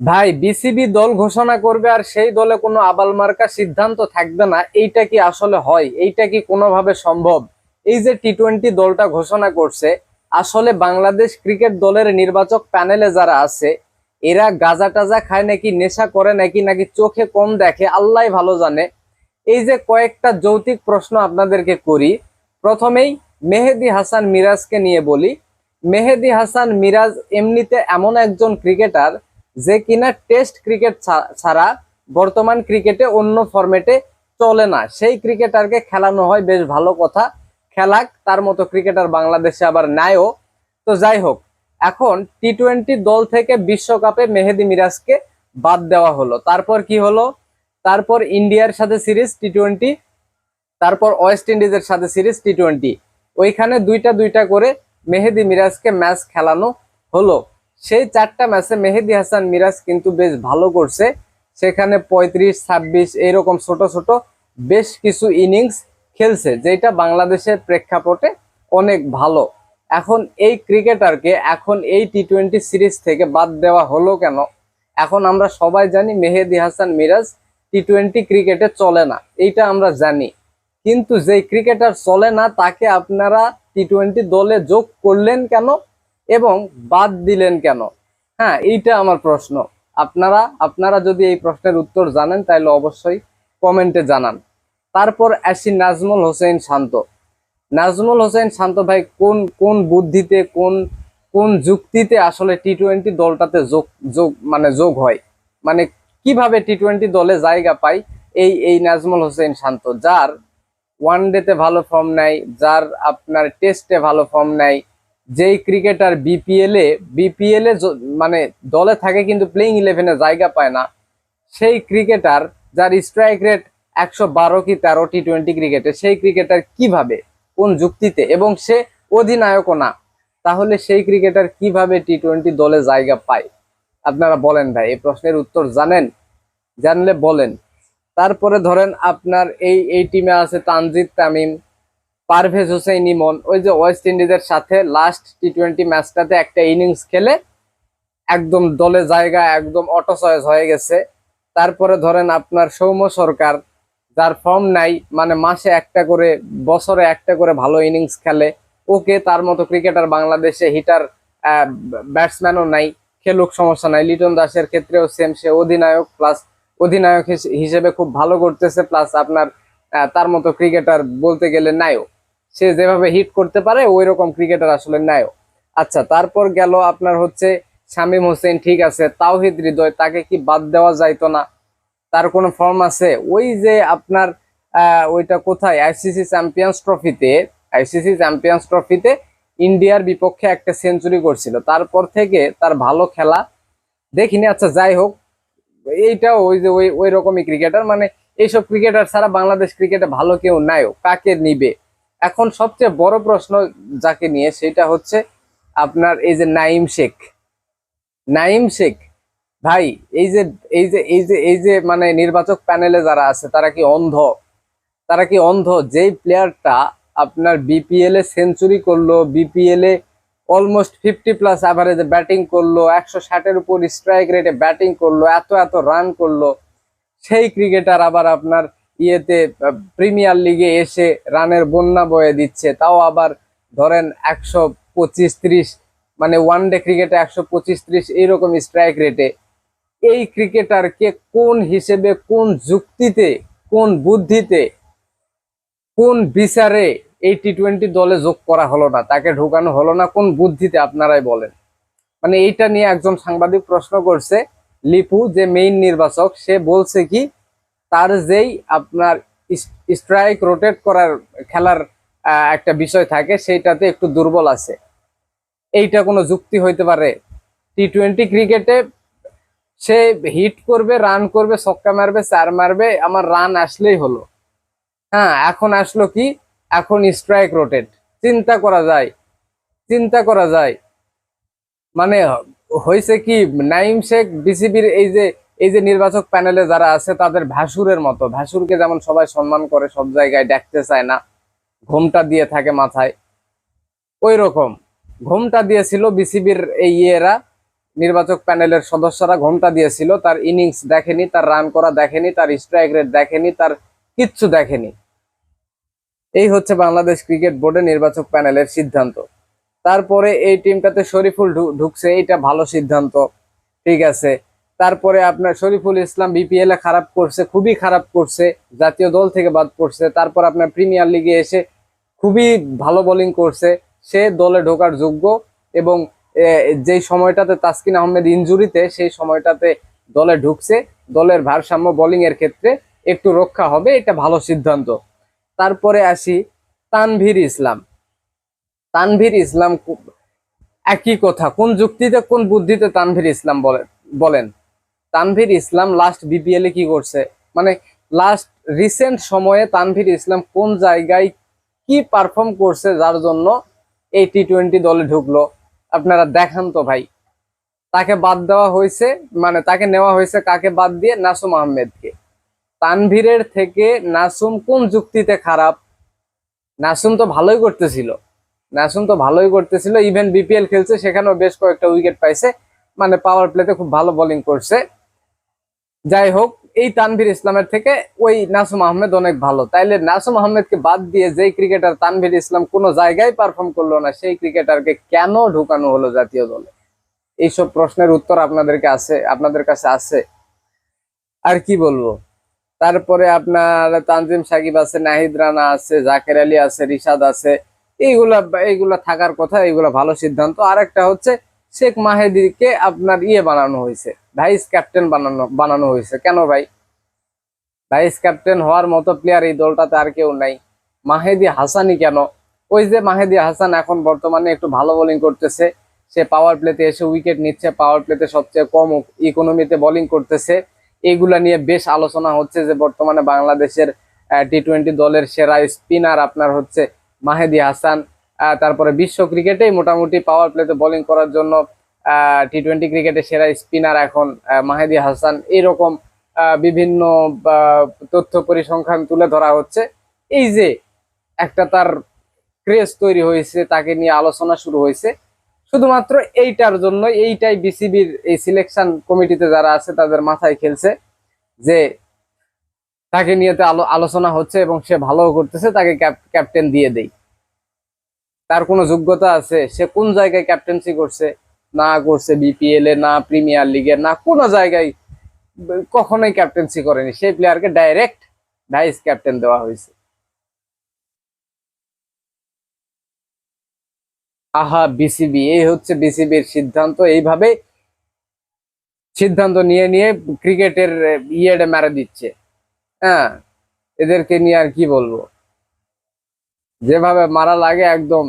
ভাই, বিসিবি দল ঘোষণা করবে আর সেই দলে কোনো আবাল মার্কা সিদ্ধান্ত থাকবে না, এইটা কি আসলে হয়? এইটা কি কোনোভাবে সম্ভব? এই যে টি টোয়েন্টি দলটা ঘোষণা করছে, আসলে বাংলাদেশ ক্রিকেট দলের নির্বাচক প্যানেলে যারা আছে, এরা গাজা টাজা খায় নাকি, নেশা করে নাকি নাকি চোখে কম দেখে, আল্লাহ ভালো জানে। এই যে কয়েকটা যৌতিক প্রশ্ন আপনাদেরকে করি। প্রথমেই, মেহেদি হাসান মিরাজকে নিয়ে বলি। মেহেদি হাসান মিরাজ এমনিতে এমন একজন ক্রিকেটার যে কিনা টেস্ট ক্রিকেট ছাড়া বর্তমান ক্রিকেটে অন্য ফরম্যাটে চলে না। সেই ক্রিকেটারকে খেলানো হয়, বেশ ভালো কথা। খেলাক, তার মতো ক্রিকেটার বাংলাদেশে আবার নেয়ও। তো যাই হোক, এখন টি টোয়েন্টি দল থেকে বিশ্বকাপে মেহেদি মিরাজকে বাদ দেওয়া হলো। তারপর কি হলো? তারপর ইন্ডিয়ার সাথে সিরিজ টি টোয়েন্টি তারপর ওয়েস্ট ইন্ডিজের সাথে সিরিজ টি টোয়েন্টি ওইখানে দুইটা দুইটা করে মেহেদি মিরাজকে ম্যাচ খেলানো হলো। সেই চারটা ম্যাচে মেহেদি হাসান মিরাজ কিন্তু বেশ ভালো করছে। সেখানে পঁয়ত্রিশ, ছাব্বিশ এইরকম ছোট ছোট বেশ কিছু ইনিংস খেলছে, যেটা বাংলাদেশের প্রেক্ষাপটে অনেক ভালো। এখন এই ক্রিকেটারকে এখন এই টি টোয়েন্টি সিরিজ থেকে বাদ দেওয়া হলো কেন? এখন আমরা সবাই জানি মেহেদি হাসান মিরাজ টি টোয়েন্টি ক্রিকেটে চলে না, এইটা আমরা জানি। কিন্তু যেই ক্রিকেটার চলে না, তাকে আপনারা টি টোয়েন্টি দলে যোগ করলেন কেন? এবং বাদ দিলেন কেন? হ্যাঁ এইটা আমার প্রশ্ন। আপনারা আপনারা যদি এই প্রশ্নের উত্তর জানেন, তাহলে অবশ্যই কমেন্টে জানান। তারপর আসি নাজমুল হোসেন শান্ত। নাজমুল হোসেন শান্ত ভাই, কোন কোন বুদ্ধিতে, কোন কোন যুক্তিতে আসলে টি টোয়েন্টি দলটাতে যোগ যোগ মানে যোগ হয়? মানে কীভাবে টি টোয়েন্টি দলে জায়গা পায় এই এই নাজমুল হোসেন শান্ত, যার ওয়ান ডেতে ভালো ফর্ম নেয় যার আপনার টেস্টে ভালো ফর্ম নেয় যেই ক্রিকেটার বিপিএল এ বিপিএল এ মানে দলে থাকে কিন্তু প্লেইং ইলেভেনে জায়গা পায় না। সেই ক্রিকেটার যার স্ট্রাইক রেট একশো বারো কি তেরো টি টোয়েন্টি ক্রিকেটে, সেই ক্রিকেটার কীভাবে, কোন যুক্তিতে, এবং সে অধিনায়কও না, তাহলে সেই ক্রিকেটার কীভাবে টি টোয়েন্টি দলে জায়গা পায়? আপনারা বলেন ভাই, এই প্রশ্নের উত্তর জানেন? জানলে বলেন। তারপরে ধরেন আপনার এই এই টিমে আছে তানজিদ তামিম পারভেজ হোসেন ইমন, ওই যে ওয়েস্ট ইন্ডিজের সাথে লাস্ট টি টোয়েন্টি ম্যাচটাতে একটা ইনিংস খেলে একদম দলে জায়গা, একদম অটো চয়েস হয়ে গেছে। তারপরে ধরেন আপনার সৌম্য সরকার, যার ফর্ম নাই মানে মাসে একটা করে, বছরে একটা করে ভালো ইনিংস খেলে। ওকে তার মতো ক্রিকেটার বাংলাদেশে হিটার ব্যাটসম্যানও নাই, খেলুক সমস্যা নাই। লিটন দাসের ক্ষেত্রেও সেম সে অধিনায়ক প্লাস অধিনায়ক হিস- হিসেবে খুব ভালো করতেছে প্লাস আপনার তার মতো ক্রিকেটার বলতে গেলে নাইও সে যেভাবে হিট করতে পারে ওই রকম ক্রিকেটার আসলে নাইও আচ্ছা তারপর গেল আপনার হচ্ছে শামীম হোসেন, ঠিক আছে, তাওহিদ হৃদয়, তাকে কি বাদ দেওয়া যাইতো না? তার কোনো ফর্ম আছে? ওই যে আপনার ওইটা কোথায়? আইসিসি চ্যাম্পিয়ন্স ট্রফিতে আইসিসি চ্যাম্পিয়ন্স ট্রফিতে ইন্ডিয়ার বিপক্ষে একটা সেঞ্চুরি করছিল তারপর থেকে তার ভালো খেলা দেখিনি। আচ্ছা যাই হোক, এইটাও ওই যে ওই ওই রকমই ক্রিকেটার মানে এইসব ক্রিকেটার ছাড়া বাংলাদেশ ক্রিকেটে ভালো কেউ নাইও কাকে নিবে? এখন সবচেয়ে বড় প্রশ্ন যাকে নিয়ে, সেটা হচ্ছে আপনার এই যে নাইম শেখ। নাইম শেখ, ভাই, এই যে এই যে এই যে এই যে মানে নির্বাচক প্যানেলে যারা আছে, তারা কি অন্ধ? তারা কি অন্ধ? যেই প্লেয়ারটা আপনার বিপিএল এ সেঞ্চুরি করল বিপিএল এ অলমোস্ট ফিফটি প্লাস অ্যাভারেজে ব্যাটিং করল, একশো ষাটের উপর স্ট্রাইক রেটে ব্যাটিং করল, এত এত রান করল, সেই ক্রিকেটার আবার আপনার ইয়েতে প্রিমিয়ার লিগে এসে রানের বন্যা বয়ে দিচ্ছে। তাও আবার ধরেন একশো পঁচিশ ত্রিশ মানে ওয়ান ডে ক্রিকেটে একশো পঁচিশ ত্রিশ এইরকম স্ট্রাইক রেটে এই ক্রিকেটারকে কোন হিসেবে, কোন যুক্তিতে, কোন বুদ্ধিতে, কোন বিচারে এই টি টোয়েন্টি দলে যোগ করা হলো না, তাকে ঢোকানো হলো না, কোন বুদ্ধিতে আপনারাই বলেন? মানে এইটা নিয়ে একজন সাংবাদিক প্রশ্ন করছে, লিপু, যে মেইন নির্বাচক, সে বলছে কি তার যেই আপনার স্ট্রাইক রোটেট করার খেলার একটা বিষয় থাকে, সেইটাতে একটু দুর্বল আছে। এইটা কোনো যুক্তি হইতে পারে। টি টোয়েন্টি ক্রিকেটে সে হিট করবে রান করবে, ছক্কা মারবে, চার মারবে, আমার রান আসলেই হলো। হ্যাঁ এখন আসলো কি? এখন স্ট্রাইক রোটেট চিন্তা করা যায়। চিন্তা করা যায়। মানে হয়েছে কি? নাইম শেখ বিসিবির এই যে এই যে নির্বাচক প্যানেলে যারা আছে, তাদের ভাসুরের মতো। ভাসুরকে যেমন সবাই সম্মান করে, সব জায়গায় ডাকতে চায় না, ঘোমটা দিয়ে থাকে মাথায়। ওই রকম। ঘোমটা দিয়েছিল বিসিবির এই ইয়েরা, নির্বাচক প্যানেলের সদস্যরা ঘণ্টা দিয়েছিল। তার ইনিংস দেখেনি, তার রান করা দেখেনি, তার স্ট্রাইক রেট দেখেনি, তার কিচ্ছু দেখেনি। এই হচ্ছে বাংলাদেশ ক্রিকেট বোর্ডের নির্বাচক প্যানেলের সিদ্ধান্ত। তারপরে এই টিমটাতে শরীফুল ঢুকছে এটা ভালো সিদ্ধান্ত। ঠিক আছে। তারপরে আপনার শরীফুল ইসলাম বিপিএল এ খারাপ করছে, খুবই খারাপ করছে, জাতীয় দল থেকে বাদ পড়ছে, তারপর আপনার প্রিমিয়ার লিগে এসে খুবই ভালো বোলিং করছে, সে দলে ঢোকার যোগ্য এবং যেই সময়টাতে তাসকিন আহমেদ ইনজুরিতে, সেই সময়টাতে দলে ঢুকছে, দলের ভারসাম্য বোলিং এর ক্ষেত্রে একটু রক্ষা হবে, এটা ভালো সিদ্ধান্ত। তারপরে আসি তানভীর ইসলাম। তানভীর ইসলাম একই কথা, কোন যুক্তিতে, কোন বুদ্ধিতে তানভীর ইসলাম বলেন বলেন? তানভীর ইসলাম লাস্ট বিপিএল এ কি করছে? মানে লাস্ট রিসেন্ট সময়ে তানভীর ইসলাম কোন জায়গায় কি পারফর্ম করছে যার জন্য এই টি টোয়েন্টি দলে ঢুকলো? আপনারা দেখান তো ভাই। তাকে বাদ দেওয়া হয়েছে মানে তাকে নেওয়া হয়েছে কাকে বাদ দিয়ে? নাসুম আহমেদকে। তানভীরের থেকে নাসুম কোন যুক্তিতে খারাপ? নাসুম তো ভালোই করতেছিল। নাসুম তো ভালোই করতেছিল। ইভেন বিপিএল খেলছে, সেখানেও বেশ কয়েকটা উইকেট পাইছে। মানে পাওয়ার প্লেতে খুব ভালো বোলিং করছে। যাই হোক, এই তানভীর ইসলামের থেকে ওই নাসুম আহমেদ অনেক ভালো। তাইলে নাসুম আহমেদকে বাদ দিয়ে যেই ক্রিকেটার তানভীর ইসলাম কোনো জায়গায় পারফর্ম করল না, সেই ক্রিকেটারকে কেন ঢুকানো হলো জাতীয় দলে? এইসব প্রশ্নের উত্তর আপনাদেরকে আছে, আপনাদের কাছে আছে। আর কি বলব? তারপরে আপনার তানজিম সাকিব আছে, নাহিদ রানা আছে, জাকের আলী আছে, রিশাদ আছে। এইগুলা এইগুলা থাকার কথা, এইগুলা ভালো সিদ্ধান্ত। আর একটা হচ্ছে শেখ মাহেদিকে আপনার ইয়ে বানানো হয়েছে, ভাইস ক্যাপ্টেন বানানো বানানো হয়েছে। কেন ভাই? ভাইস ক্যাপ্টেন হওয়ার মতো প্লেয়ার এই দলটাতে আর কেউ নাই। মাহেদি হাসানই কেন? ওই যে মাহেদি হাসান এখন বর্তমানে একটু ভালো বোলিং করতেছে। সে পাওয়ার প্লেতে এসে উইকেট নিচ্ছে পাওয়ার প্লেতে সবচেয়ে কম ইকোনমিতে বোলিং করতেছে। এইগুলা নিয়ে বেশ আলোচনা হচ্ছে যে বর্তমানে বাংলাদেশের টি টোয়েন্টি দলের সেরা স্পিনার আপনার হচ্ছে মাহেদি হাসান। তারপরে বিশ্ব ক্রিকেটেই মোটামুটি পাওয়ার প্লেতে বোলিং করার জন্য টি টোয়েন্টি ক্রিকেটের সেরা স্পিনার এখন মাহেদি হাসান। এরকম বিভিন্ন তথ্য পরিসংখ্যান তুলে ধরা হচ্ছে। এই যে একটা তার ক্রেজ তৈরি হয়েছে, তাকে নিয়ে আলোচনা শুরু হয়েছে। শুধুমাত্র এইটার জন্য এইটাই বিসিবির এই সিলেকশন কমিটিতে যারা আছে, তাদের মাথায় খেলছে যে তাকে নিয়ে তো আলো- আলোচনা হচ্ছে এবং সে ভালো করতেছে, তাকে ক্যাপ্টেন দিয়ে দেই। তার কোনো যোগ্যতা আছে, সে কোন জায়গায় ক্যাপ্টেন্সি করছে, না করছে বিপিএল এ, না প্রিমিয়ার লিগে না কোনো জায়গায় কখনোই ক্যাপ্টেন্সি করেনি। সেই প্লেয়ারকে ডাইরেক্ট ভাইস ক্যাপ্টেন দেওয়া হয়েছে। আহা বিসিবি এই হচ্ছে বিসিবির সিদ্ধান্ত। এইভাবে সিদ্ধান্ত নিয়ে নিয়ে ক্রিকেটের ইয়েটা মেরে দিচ্ছে। হ্যাঁ এদেরকে নিয়ে আর কি বলব? যেভাবে মারা লাগে একদম।